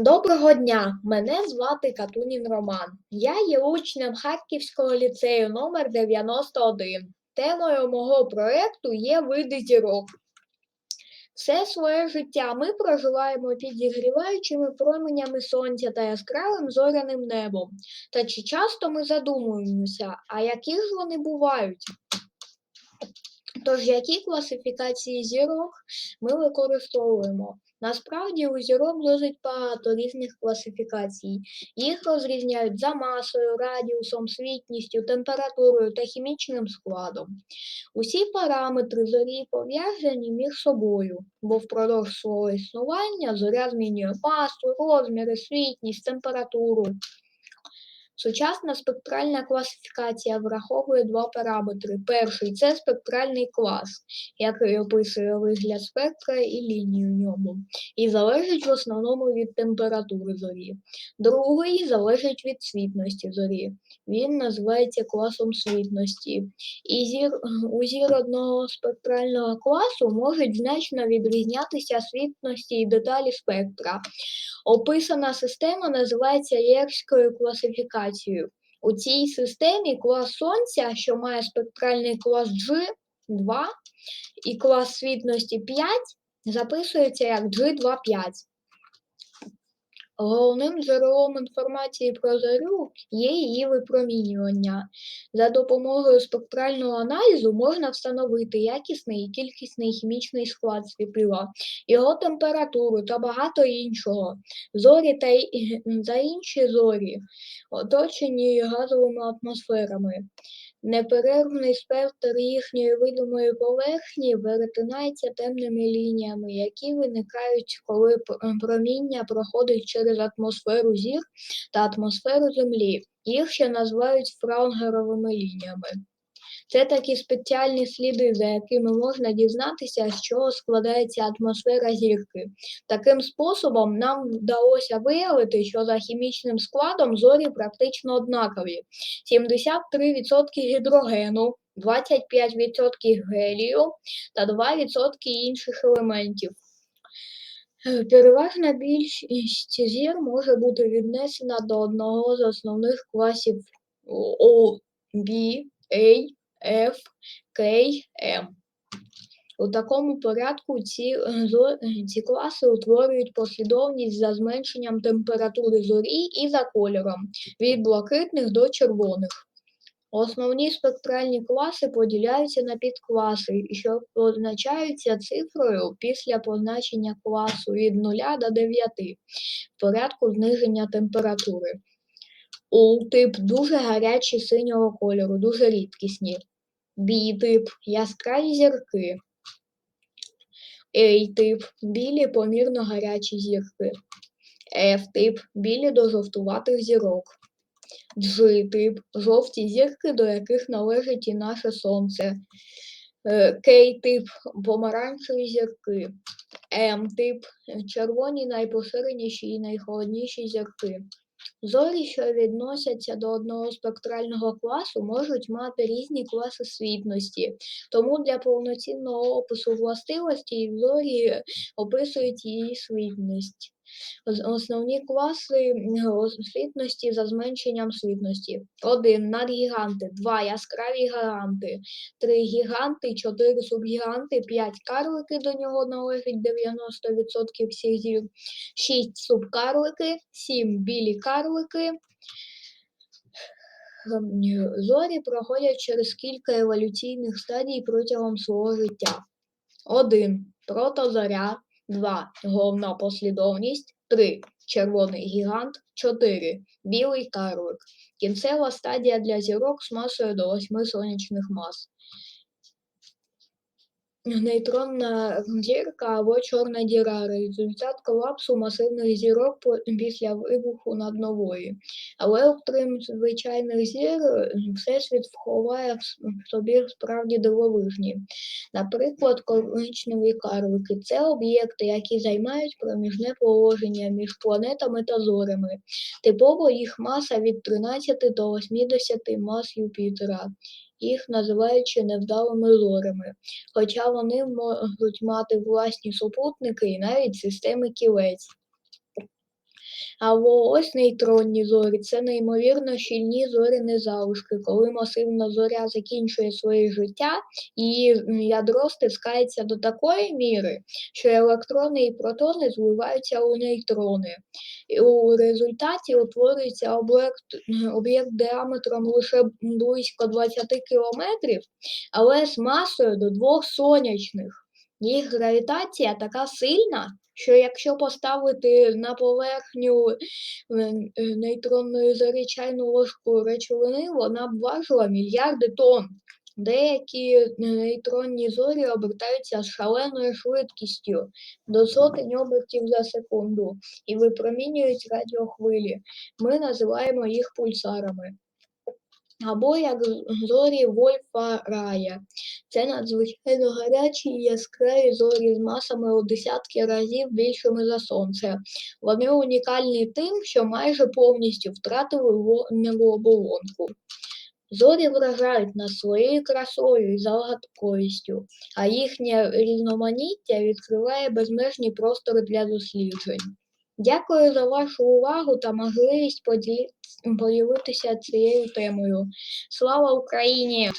Доброго дня! Мене звати Катунін Роман. Я є учнем Харківського ліцею номер 91. Темою мого проєкту є види зірок. Все своє життя ми проживаємо під зігріваючими променями сонця та яскравим зоряним небом. Та чи часто ми задумуємося, а які ж вони бувають? Тож, які класифікації зірок ми використовуємо? Насправді у зірок досить багато різних класифікацій. Їх розрізняють за масою, радіусом, світністю, температурою та хімічним складом. Усі параметри зорі пов'язані між собою, бо впродовж свого існування зоря змінює масу, розміри, світність, температуру. Сучасна спектральна класифікація враховує два параметри. Перший це спектральний клас, який описує вигляд спектра і лінії в ньому, і залежить в основному від температури зорі. Другий залежить від світності зорі. Він називається класом світності. І зір, у зір одного спектрального класу можуть значно відрізнятися світності і деталі спектра. Описана система називається Єрською класифікацією. У цій системі клас Сонця, що має спектральний клас G2 і клас світності 5, записується як G25. Головним джерелом інформації про зорю є її випромінювання. За допомогою спектрального аналізу можна встановити якісний і кількісний хімічний склад світила, його температуру та багато іншого. Зорі та, та інші зорі оточені газовими атмосферами. Неперервний спектр їхньої видимої поверхні перетинається темними лініями, які виникають, коли проміння проходить через атмосферу зір та атмосферу Землі. Їх ще називають фраунгеровими лініями. Це такі спеціальні сліди, за якими можна дізнатися, з чого складається атмосфера зірки. Таким способом нам вдалося виявити, що за хімічним складом зорі практично однакові. 73% гідрогену, 25% гелію та 2% інших елементів. Переважна більшість зір може бути віднесена до одного з основних класів O, B, A, F, K, M. У такому порядку ці, ці класи утворюють послідовність за зменшенням температури зорі і за кольором від блакитних до червоних. Основні спектральні класи поділяються на підкласи, що позначаються цифрою після позначення класу від 0 до 9 в порядку зниження температури. У-тип дуже гарячі синього кольору, дуже рідкісні. Бі-тип яскраві зірки. Ей-тип білі помірно гарячі зірки. F-тип білі до жовтуватих зірок. G-тип жовті зірки, до яких належить і наше сонце. Е, К-тип помаранчеві зірки. М-тип червоні найпоширеніші і найхолодніші зірки. Зорі, що відносяться до одного спектрального класу, можуть мати різні класи світності, тому для повноцінного опису властивості зорі описують її світність. Ос- Основні класи світності за зменшенням світності. 1. Надгіганти, 2. Яскраві гіганти, 3. Гіганти, 4 субгіганти, 5. Карлики, до нього належить 90% всіх зір, 6 субкарлики, 7 білі карлики. Зорі проходять через кілька еволюційних стадій протягом свого життя. 1. Протозоря. 2. Головна послідовність. 3. Червоний гігант. 4. Білий карлик. Кінцева стадія для зірок з масою до 8 сонячних мас. Нейтронна зірка або чорна діра результат колапсу масивних зірок після вибуху наднової. Але окрім звичайних зір, всесвіт вховає в собі справді дивовижні. Наприклад, коричневі карлики це об'єкти, які займають проміжне положення між планетами та зорями. Типово їх маса від 13 до 80 мас Юпітера. Їх називаючи невдалими лорами, хоча вони можуть мати власні супутники і навіть системи кілець. Або ось нейтронні зорі. Це неймовірно щільні зоряні залишки. Коли масивна зоря закінчує своє життя, її ядро стискається до такої міри, що електрони і протони зливаються у нейтрони. І у результаті утворюється об'єкт, об'єкт діаметром лише близько 20 кілометрів, але з масою до двох сонячних. Їх гравітація така сильна, що якщо поставити на поверхню е, е, нейтронної зорі чайну ложку речовини, вона б важила мільярди тонн. Деякі нейтронні зорі обертаються з шаленою швидкістю до сотень обертів за секунду і випромінюють радіохвилі. Ми називаємо їх пульсарами. Або як зорі Вольфа Рая. Це надзвичайно гарячі і яскраві зорі з масами у десятки разів більшими за Сонце. Вони унікальні тим, що майже повністю втратили вогневу оболонку. Зорі вражають нас своєю красою і загадковістю, а їхнє різноманіття відкриває безмежні простори для досліджень. Дякую за вашу увагу та можливість поділитися цією темою. Слава Україні!